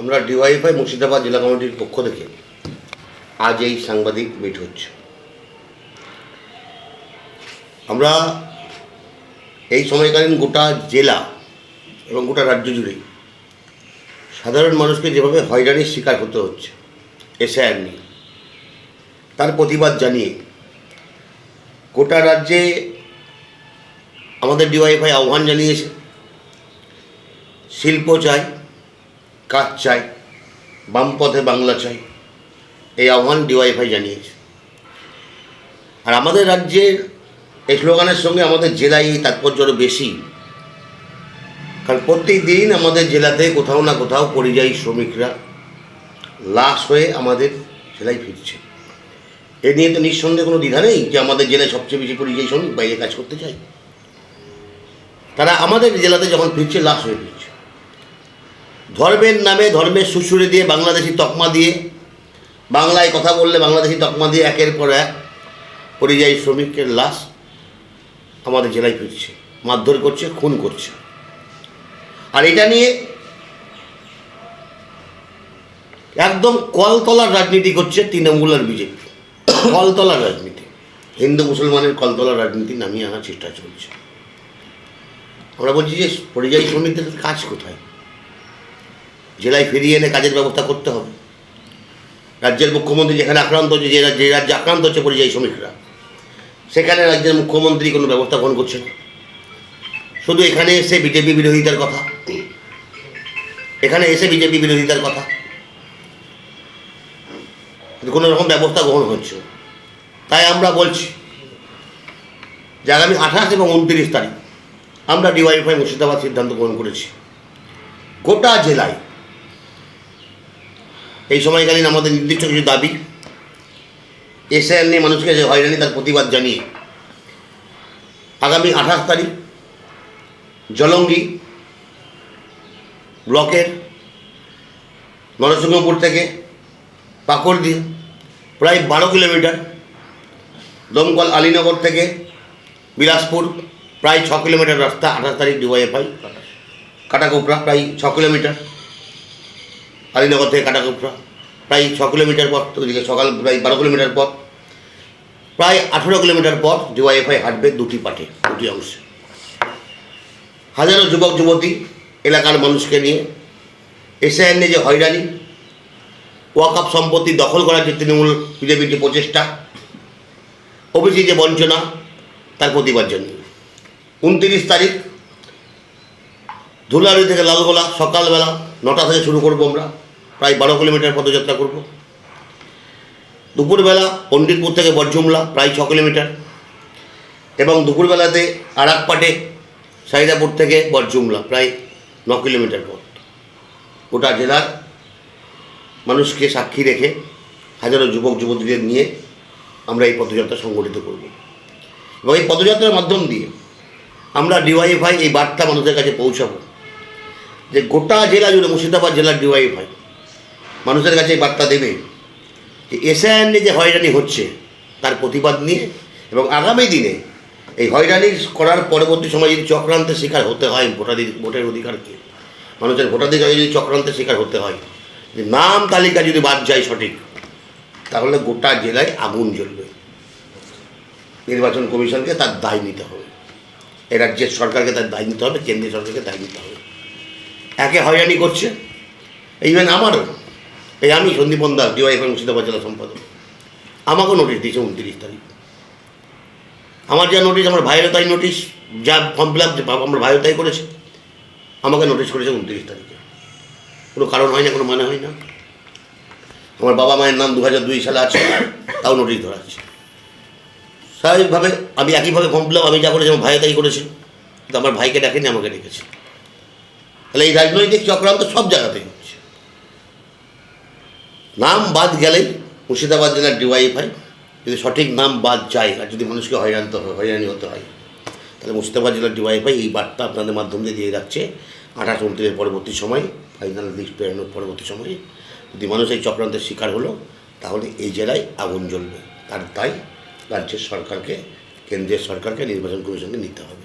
আমরা ডিওয়াইফাই মুর্শিদাবাদ জেলা কমিটির পক্ষ থেকে আজ এই সাংবাদিক মিট হচ্ছে। আমরা এই সময়কালীন গোটা জেলা এবং গোটা রাজ্য জুড়ে সাধারণ মানুষকে যেভাবে হয়রানির শিকার হতে হচ্ছে, এসআইআর নিয়ে, তার প্রতিবাদ জানিয়ে গোটা রাজ্যে আমাদের ডিওয়াইফাই আহ্বান জানিয়েছে, শিল্প চাই কাজ চাই? বামপথে বাংলা চাই। এই আহ্বান ডিওয়াইফাই জানিয়েছে। আর আমাদের রাজ্যের এই স্লোগানের সঙ্গে আমাদের জেলায় এই তাৎপর্য বেশি। কারণ প্রত্যেক দিন আমাদের জেলাতে কোথাও না কোথাও পরিযায়ী শ্রমিকরা লাশ হয়ে আমাদের জেলায় ফিরছে। এ নিয়ে তো নিঃসন্দেহে কোনো দ্বিধা নেই যে আমাদের জেলায় সবচেয়ে বেশি পরিযায়ী শ্রমিক বাইরে কাজ করতে চায়। তারা আমাদের জেলাতে যখন ফিরছে, লাশ হয়ে ফিরছে। ধর্মের নামে ধর্মের সুসুরে দিয়ে বাংলাদেশি তকমা দিয়ে, বাংলায় কথা বললে বাংলাদেশি তকমা দিয়ে একের পর এক পরিযায়ী শ্রমিকের লাশ আমাদের জেলায় ফিরছে, মারধর করছে, খুন করছে। আর এটা নিয়ে একদম কলতলার রাজনীতি করছে তৃণমূল আর বিজেপি। কলতলার রাজনীতি। হিন্দু মুসলমানের কলতলার রাজনীতি নামিয়ে আনার চেষ্টা চলছে। আমরা বলছি যে পরিযায়ী শ্রমিকদের কাজ কোথায়? জেলায় ফিরিয়ে এনে কাজের ব্যবস্থা করতে হবে। রাজ্যের মুখ্যমন্ত্রী যেখানে আক্রান্ত হচ্ছে, যে রাজ্যে রাজ্যে আক্রান্ত হচ্ছে পরিযায়ী শ্রমিকরা, সেখানে রাজ্যের মুখ্যমন্ত্রী কোনো ব্যবস্থা গ্রহণ করছে না। শুধু এখানে এসে বিজেপি বিরোধিতার কথা। এখানে এসে বিজেপি বিরোধিতার কথা। কোনো রকম ব্যবস্থা গ্রহণ হচ্ছে তাই আমরা বলছি, যে আগামী আঠাশ এবং উনত্রিশ তারিখ আমরা ডিওয়াইফাই মুর্শিদাবাদ সিদ্ধান্ত গ্রহণ করেছি। গোটা জেলায় এই সময়কালীন আমাদের নির্দিষ্ট কিছু দাবি। এসআইআর নিয়ে মানুষকে যে হয়রানি, তার প্রতিবাদ জানিয়ে আগামী আঠাশ তারিখ জলঙ্গি ব্লকের নরসিংহপুর থেকে পাকড়দি প্রায় বারো কিলোমিটার দমকল আলীনগর থেকে বিলাসপুর প্রায় ছ কিলোমিটার রাস্তা আঠাশ তারিখ ডিওয়াইএফআই কাটাকোপড়া প্রায় ছ কিলোমিটার। আলীনগর থেকে কাটাকোপড়া প্রায় ছ কিলোমিটার পথ ওইদিকে সকাল প্রায় বারো কিলোমিটার পথ, প্রায় আঠেরো কিলোমিটার পথ ডিওয়াইএফআই হাঁটবে দুটি পাটে, দুটি অংশে। হাজারো যুবক, যুবতী এলাকার মানুষকে নিয়ে এসআইএন যে হয়রানি ওয়াকাপ সম্পত্তি দখল করার যে তৃণমূল বিজেপির যে প্রচেষ্টা, ওবিসি যে বঞ্চনা, তার প্রতিবাদ জানিয়ে। উনত্রিশ তারিখ ধুলারি থেকে লালগোলা, সকালবেলা নটা থেকে শুরু করব আমরা। প্রায় বারো কিলোমিটার পদযাত্রা করব। দুপুরবেলা পণ্ডিতপুর থেকে বরজুমলা প্রায় ছ কিলোমিটার। এবং দুপুরবেলাতে আরাকপাটে, সাইদাপুর থেকে বরজুমলা প্রায় ন কিলোমিটার পথ। গোটা জেলার মানুষকে সাক্ষী রেখে হাজারো যুবক, যুবতীদের নিয়ে আমরা এই পদযাত্রা সংগঠিত করব। এবং এই পদযাত্রার মাধ্যম দিয়ে আমরা ডিওয়াইফাই এই বার্তা মানুষের কাছে পৌঁছাবো। যে গোটা জেলা জুড়ে মুর্শিদাবাদ জেলার ডিওয়াইফাই মানুষের কাছে এই বার্তা দেবে যে এসআইএন যে হয়রানি হচ্ছে, তার প্রতিবাদ নিয়ে এবং আগামী দিনে এই হয়রানি করার পরবর্তী সময় যদি চক্রান্তের শিকার হতে হয় ভোটাধিক, ভোটের অধিকারকে, মানুষের ভোটাধিকার যদি চক্রান্তের শিকার হতে হয় যে নাম তালিকা যদি বাদ যায় সঠিক, তাহলে গোটা জেলায় আগুন জ্বলবে। নির্বাচন কমিশনকে তার দায় নিতে হবে। এ রাজ্যের সরকারকে তার দায় নিতে হবে, কেন্দ্রীয় সরকারকে দায় নিতে হবে। একে হয়রানি করছে। ইভেন আমারও। এই আমি সন্দীপন দাস ডিওয়াই এখন মুর্শিদাবাদ জেলা সম্পাদক। আমাকেও নোটিশ দিয়েছে উনত্রিশ তারিখ। আমার যা নোটিশ আমার ভাইয়েরও তাই নোটিশ যা ফর্ম ফিল আপ আমার ভাইও তাই করেছে। আমাকে নোটিশ করেছে উনত্রিশ তারিখে। কোনো কারণ হয় না কোনো মানে হয় না আমার বাবা মায়ের নাম দু হাজার দুই সালে আছে, তাও নোটিশ ধরা আছে। স্বাভাবিকভাবে আমি একইভাবে ফর্ম ফিল আপ আমি যা করেছি, আমার ভাই তাই করেছে। কিন্তু আমার ভাইকে ডাকেনি আমাকে ডেকেছে। তাহলে এই রাজনৈতিক চক্রান্ত সব জায়গাতেই হচ্ছে। নাম বাদ গেলেই মুর্শিদাবাদ জেলার ডিওয়াইফাই, যদি সঠিক নাম বাদ যায় আর যদি মানুষকে হয়রানতে হয় হয়রানি হতে হয়, তাহলে মুর্শিদাবাদ জেলার ডিওয়াইফাই এই বার্তা আপনাদের মাধ্যম দিয়ে দিয়ে রাখছে আঠাশ উনত্রিশের পরবর্তী সময় ফাইনাল লিস্ট বেরোনোর পরবর্তী সময়ে। যদি মানুষ এই চক্রান্তের শিকার হলো, তাহলে এই জেলায় আগুন জ্বলবে। তার তাই রাজ্যের সরকারকে কেন্দ্রের সরকারকে নির্বাচন কমিশনকে নিতে হবে।